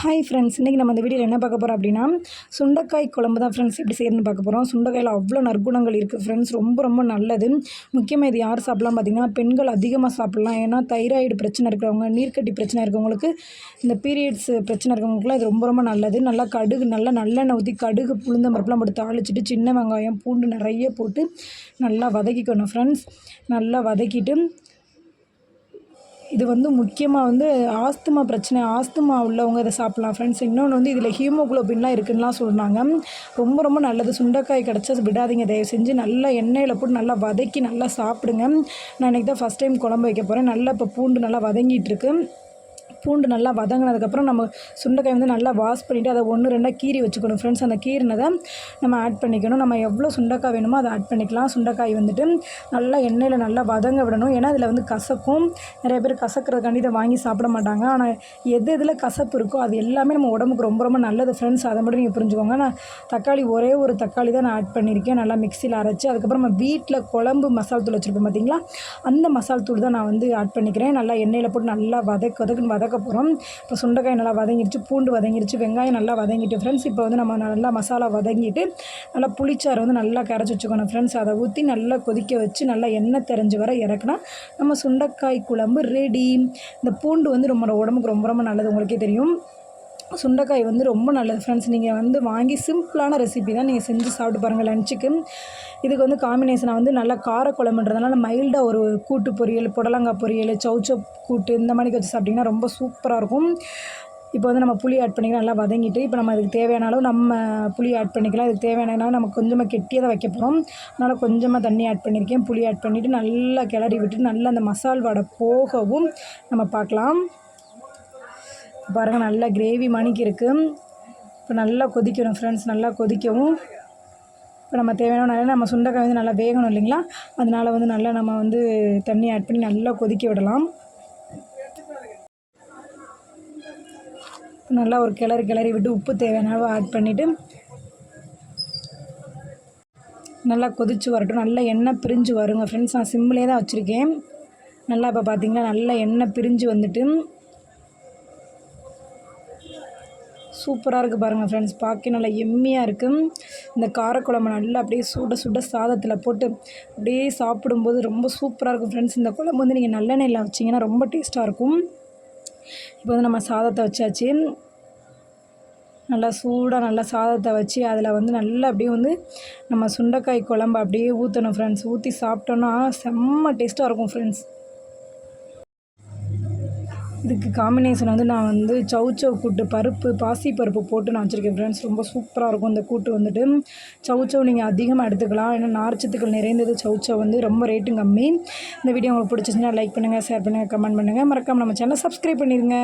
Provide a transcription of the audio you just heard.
Hi friends இன்றைக்கி நம்ம இந்த வீடியோவில் என்ன பார்க்க போகிறோம் அப்படின்னா சுண்டைக்காய் குழம்பு தான் ஃப்ரெண்ட்ஸ் எப்படி செய்யணும்னு பார்க்க போகிறோம் சுண்டைக்காயில் அவ்வளோ நற்குணங்கள் இருக்குது ஃப்ரெண்ட்ஸ் ரொம்ப ரொம்ப நல்லது. முக்கியமாக இது யார் சாப்பிடலாம் பார்த்தீங்கன்னா பெண்கள் அதிகமாக சாப்பிட்லாம். ஏன்னா தைராய்டு பிரச்சனை இருக்கிறவங்க நீர்க்கட்டி பிரச்சனை இருக்கவங்களுக்கு இந்த பீரியட்ஸ் பிரச்சனை இருக்கிறவங்களுக்குலாம் இது ரொம்ப ரொம்ப நல்லது. நல்லா கடுகு நல்லா நல்லெண்ணெய் ஊற்றி கடுகு புழுந்த மரப்பெல்லாம் போட்டு தாளிச்சிட்டு சின்ன வெங்காயம் பூண்டு நிறைய போட்டு நல்லா வதக்கிக்கணும் ஃப்ரெண்ட்ஸ் நல்லா வதக்கிட்டு இது வந்து முக்கியமாக வந்து ஆஸ்துமா பிரச்சனை ஆஸ்துமா உள்ளவங்க இதை சாப்பிட்லாம். ஃப்ரெண்ட்ஸ் இன்னொன்று வந்து இதில் ஹீமோகுளோபின்லாம் இருக்குன்னுலாம் சொல்கிறாங்க ரொம்ப ரொம்ப நல்லது. சுண்டைக்காய் கிடச்சா விடாதீங்க. தயவு செஞ்சு நல்லா எண்ணெயில் போட்டு நல்லா வதக்கி நல்லா சாப்பிடுங்க. நான் இன்றைக்கி தான் ஃபஸ்ட் டைம் குழம்பு வைக்க போகிறேன் நல்லா இப்போ பூண்டு நல்லா வதங்கிட்டு இருக்கு. பூண்டு நல்லா வதங்கினதுக்கப்புறம் நம்ம சுண்டைக்காய் வந்து நல்லா வாஷ் பண்ணிவிட்டு அதை ஒன்று ரெண்டாக கீறி வச்சுக்கணும். ஃப்ரெண்ட்ஸ் அந்த கீறினதை நம்ம ஆட் பண்ணிக்கணும். நம்ம எவ்வளோ சுண்டைக்காய் வேணுமோ அதை ஆட் பண்ணிக்கலாம். சுண்டைக்காய் வந்துட்டு நல்லா எண்ணெயில் நல்லா வதங்க விடணும். ஏன்னா அதில் வந்து கசக்கும். நிறைய பேர் கசக்கிறதுக்காண்டி இதை வாங்கி சாப்பிட மாட்டாங்க. ஆனால் எது எதில் கசப்பு இருக்கோ அது எல்லாமே நம்ம உடம்புக்கு ரொம்ப ரொம்ப நல்லது ஃப்ரெண்ட்ஸ் அதை மட்டும் நீங்கள் புரிஞ்சுக்கோங்க. நான் தக்காளி ஒரே ஒரு தக்காளி தான் நான் ஆட் பண்ணியிருக்கேன். நல்லா மிக்சியில் அரைச்சி அதுக்கப்புறம் நம்ம வீட்டில் குழம்பு மசால் தூள் வச்சுருப்போம் பார்த்தீங்களா அந்த மசால் தூள் தான் நான் வந்து ஆட் பண்ணிக்கிறேன். நல்லா எண்ணெயில் போட்டு நல்லா வதக்கு வதக்குன்னு வதக்க போகிறோம் இப்போ சுண்டைக்காய் நல்லா வதங்கிடுச்சு பூண்டு வதங்கிடுச்சு வெங்காயம் நல்லா வதங்கிட்டு ஃப்ரெண்ட்ஸ் இப்போ வந்து நம்ம நல்லா மசாலா வதங்கிட்டு நல்லா புளிச்சாறு வந்து நல்லா கரைச்சி வச்சுக்கணும் ஃப்ரெண்ட்ஸ் அதை ஊற்றி நல்லா கொதிக்க வச்சு நல்லா எண்ணெய் தெரிஞ்சு வர இறக்குனா நம்ம சுண்டைக்காய் குழம்பு ரெடி இந்த பூண்டு வந்து ரொம்ப உடம்புக்கு ரொம்ப ரொம்ப நல்லது உங்களுக்கே தெரியும். சுண்டைக்காய் வந்து ரொம்ப நல்லது ஃப்ரெண்ட்ஸ் நீங்கள் வந்து வாங்கி சிம்பிளான ரெசிபி தான் நீங்கள் செஞ்சு சாப்பிட்டு பாருங்கள் லஞ்சுக்கு இதுக்கு வந்து காம்பினேஷனாக வந்து நல்லா காரக்குழம்புன்றதுனால மைல்டாக ஒரு கூட்டு பொரியல் புடலங்காய் பொரியல் சவுச்சோ கூட்டு இந்த மாதிரி வச்சு சாப்பிட்டிங்கன்னா ரொம்ப சூப்பராக இருக்கும். இப்போ வந்து நம்ம புளி ஆட் பண்ணிக்கலாம் நல்லா வதங்கிட்டு இப்போ நம்ம அதுக்கு தேவையான அளவு நம்ம புளி ஆட் பண்ணிக்கலாம். அதுக்கு தேவையான அளவு நம்ம கொஞ்சமாக கெட்டியாக தான் வைக்க போகிறோம் அதனால் கொஞ்சமாக தண்ணி ஆட் பண்ணியிருக்கேன் புளி ஆட் பண்ணிவிட்டு நல்லா கிளறி விட்டு நல்லா அந்த மசால் வடை போகவும் நம்ம பார்க்கலாம். பாருங்கள் நல்லா கிரேவி மணிக்கு இருக்குது இப்போ நல்லா கொதிக்கணும் ஃப்ரெண்ட்ஸ் நல்லா கொதிக்கவும். இப்போ நம்ம தேவையான நம்ம சுண்டைக்காய் வந்து நல்லா வேகணும் இல்லைங்களா? அதனால் வந்து நல்லா நம்ம வந்து தண்ணி ஆட் பண்ணி நல்லா கொதிக்க விடலாம். நல்லா ஒரு கிளறி கிளறி விட்டு உப்பு தேவையான அளவு ஆட் பண்ணிவிட்டு நல்லா கொதித்து வரட்டும். நல்லா எண்ணெய் பிரிஞ்சு வருங்க ஃப்ரெண்ட்ஸ் நான் சிம்மிலே தான் வச்சுருக்கேன். நல்லா இப்போ பார்த்திங்கன்னா நல்லா எண்ணெய் பிரிஞ்சு வந்துட்டு சூப்பராக இருக்குது பாருங்கள் ஃப்ரெண்ட்ஸ் பார்க்க நல்லா எம்மியாக இருக்குது இந்த காரக்குழம்பு நல்லா அப்படியே சுட சுட சாதத்தில் போட்டு அப்படியே சாப்பிடும்போது ரொம்ப சூப்பராக இருக்கும் ஃப்ரெண்ட்ஸ் இந்த குழம்பு வந்து நீங்கள் நல்லெண்ணெயில் வச்சிங்கன்னா ரொம்ப டேஸ்ட்டாக இருக்கும். இப்போ வந்து நம்ம சாதத்தை வச்சாச்சு. நல்லா சூடாக நல்லா சாதத்தை வச்சு அதில் வந்து நல்லா அப்படியே வந்து நம்ம சுண்டைக்காய் குழம்பு அப்படியே ஊற்றணும் ஃப்ரெண்ட்ஸ் ஊற்றி சாப்பிட்டோன்னா செம்ம டேஸ்ட்டாக இருக்கும் ஃப்ரெண்ட்ஸ் இதுக்கு காம்பினேஷன் வந்து நான் வந்து சௌச்சௌ கூட்டு பருப்பு பாசி பருப்பு போட்டு நான் வச்சுருக்கேன் ஃப்ரெண்ட்ஸ் ரொம்ப சூப்பராக இருக்கும் இந்த கூட்டு வந்துட்டு. சௌச்சௌ நீங்கள் அதிகமாக எடுத்துக்கலாம். ஏன்னா நார்ச்சத்துக்கள் நிறைந்தது சௌச்சௌ வந்து ரொம்ப ரேட்டும் கம்மி. இந்த வீடியோ உங்களுக்கு பிடிச்சிச்சுன்னா லைக் பண்ணுங்கள் ஷேர் பண்ணுங்கள் கமெண்ட் பண்ணுங்கள் மறக்காமல் நம்ம சேனல் சப்ஸ்கிரைப் பண்ணிடுங்க